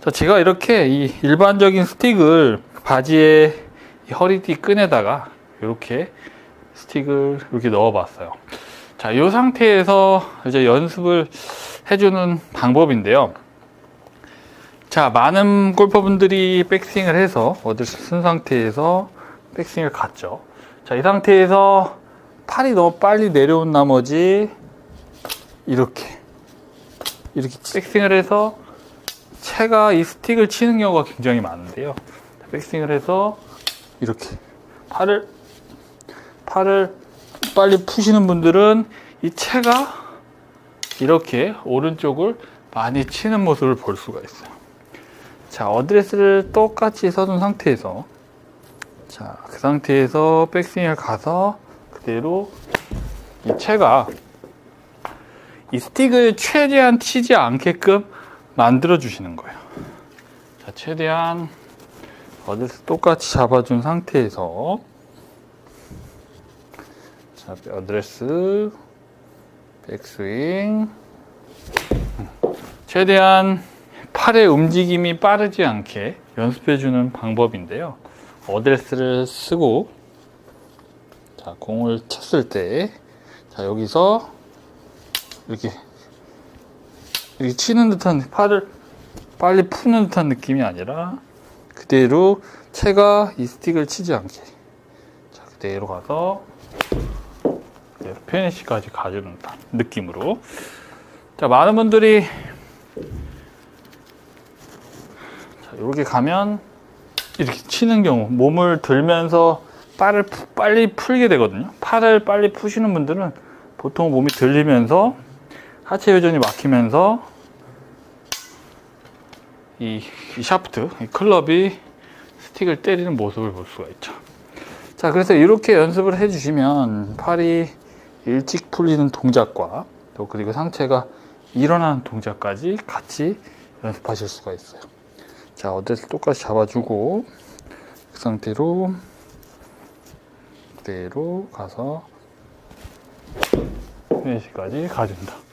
자, 제가 이렇게 이 일반적인 스틱을 바지에 이 허리띠 끈에다가 이렇게 스틱을 이렇게 넣어봤어요. 자, 이 상태에서 이제 연습을 해주는 방법인데요. 자, 많은 골퍼분들이 백스윙을 해서 어디를 쓴 상태에서 백스윙을 갔죠. 자, 이 상태에서 팔이 너무 빨리 내려온 나머지 이렇게 이렇게 백스윙을 해서 채가 이 스틱을 치는 경우가 굉장히 많은데요. 백스윙을 해서 이렇게 팔을 팔을 빨리 푸시는 분들은 이 채가 이렇게 오른쪽을 많이 치는 모습을 볼 수가 있어요. 자, 어드레스를 똑같이 서둔 상태에서 자, 그 상태에서 백스윙을 가서 그대로 이 채가 이 스틱을 최대한 치지 않게끔 만들어 주시는 거예요. 자, 최대한 어드레스 똑같이 잡아준 상태에서 자, 어드레스 백스윙 최대한 팔의 움직임이 빠르지 않게 연습해 주는 방법인데요. 어드레스를 쓰고 자, 공을 쳤을 때 자, 여기서 이렇게 이렇게 치는 듯한 팔을 빨리 푸는 듯한 느낌이 아니라 그대로 채가 이 스틱을 치지 않게. 자, 그대로 가서 그대로 페니시까지 가주는 느낌으로. 자 많은 분들이 자, 이렇게 가면 이렇게 치는 경우 몸을 들면서 팔을 푸- 빨리 풀게 되거든요. 팔을 빨리 푸시는 분들은 보통 몸이 들리면서 하체 회전이 막히면서 이, 이 샤프트, 이 클럽이 스틱을 때리는 모습을 볼 수가 있죠. 자, 그래서 이렇게 연습을 해주시면 팔이 일찍 풀리는 동작과 또 그리고 상체가 일어나는 동작까지 같이 연습하실 수가 있어요. 자, 어드레스 똑같이 잡아주고 그 상태로 그대로 가서 피니시까지 가준다.